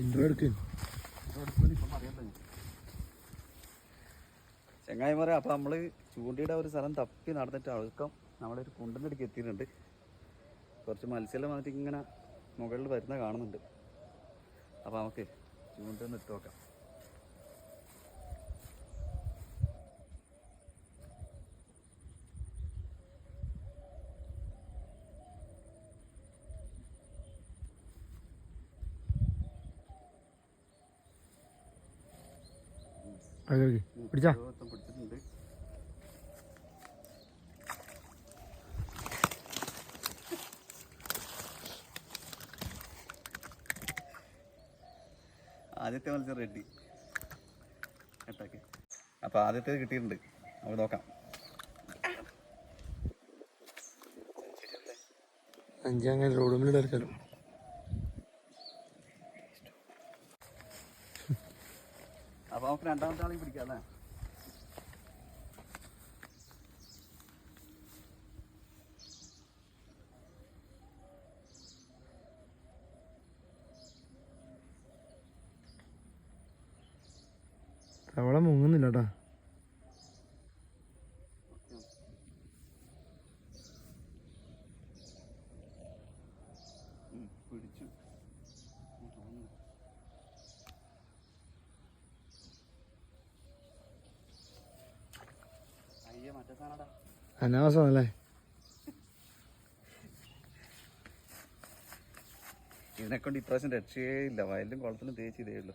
Intro എടുക്ക്. അപ്പൊ നമ്മൾ ചൂണ്ടിയുടെ ഒരു സ്ഥലം തപ്പി നടന്നിട്ട് അഴുക്കം നമ്മളൊരു കുണ്ടിന്റെ അടുക്ക് എത്തിയിട്ടുണ്ട്. കുറച്ച് മത്സ്യം വന്നിട്ട് ഇങ്ങനെ മുകളിൽ വരുന്ന കാണുന്നുണ്ട്. അപ്പോൾ നമുക്ക് ചൂണ്ടൊന്ന് ഇട്ട് നോക്കാം. പിടിച്ചാ. ആദ്യത്തെ മത്സ്യം റെഡി. അപ്പൊ അപ്പോൾ ആദ്യത്തെ കിട്ടിയിട്ടുണ്ട്. നമുക്ക് നോക്കാം. അഞ്ചങ്ങനെ റോഡുമ്പിൽ എടുക്കലും നമുക്ക് രണ്ടാമത്തെ ആളെയും പിടിക്കാം അല്ലേ? തവള മുങ്ങുന്നില്ല കേട്ടാ പിടിച്ചു. അയ്യേ ഇതിനെക്കൊണ്ട് ഇതിനെ കൊണ്ട് ഇപ്രാവശ്യം രക്ഷയേ ഇല്ല. വയലിലും കുളത്തിലും തേച്ച് ഇതേ ഉള്ളൂ.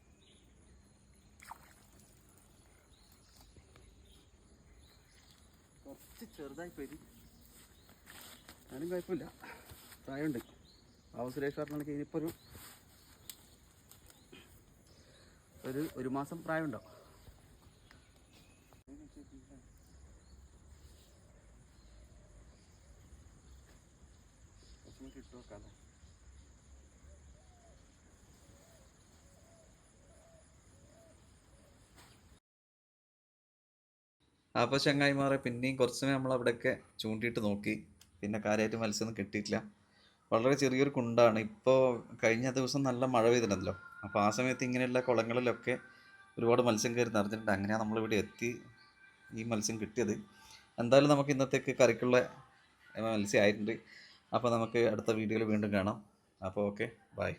ചെറുതായി പോയി ഞാനും കുഴപ്പമില്ല. പ്രായമുണ്ട്. ബാബു സുരേഷ് പറഞ്ഞാണെങ്കിൽ ഇനിയിപ്പോൾ ഒരു ഒരു ഒരു മാസം പ്രായമുണ്ടോ കിട്ടുമോ മിനിറ്റ് ഇട്ട് നോക്കാം അല്ലേ അപ്പോൾ ചങ്ങായിമാരെ പിന്നെയും കുറച്ച് സമയം നമ്മൾ അവിടെയൊക്കെ ചൂണ്ടിയിട്ട് നോക്കി. പിന്നെ കാര്യമായിട്ട് മത്സ്യമൊന്നും കിട്ടിയിട്ടില്ല. വളരെ ചെറിയൊരു കുണ്ടാണ്. ഇപ്പോൾ കഴിഞ്ഞ ദിവസം നല്ല മഴ പെയ്തിട്ടുണ്ടല്ലോ. അപ്പോൾ ആ സമയത്ത് ഇങ്ങനെയുള്ള കുളങ്ങളിലൊക്കെ ഒരുപാട് മത്സ്യം കയറി നിറഞ്ഞിട്ടുണ്ട്. അങ്ങനെയാണ് നമ്മളിവിടെ എത്തി ഈ മത്സ്യം കിട്ടിയത്. എന്തായാലും നമുക്ക് ഇന്നത്തേക്ക് കറിക്കുള്ള മത്സ്യം ആയിട്ടുണ്ട്. അപ്പോൾ നമുക്ക് അടുത്ത വീഡിയോയിൽ വീണ്ടും കാണാം. അപ്പോൾ ഓക്കെ ബൈ.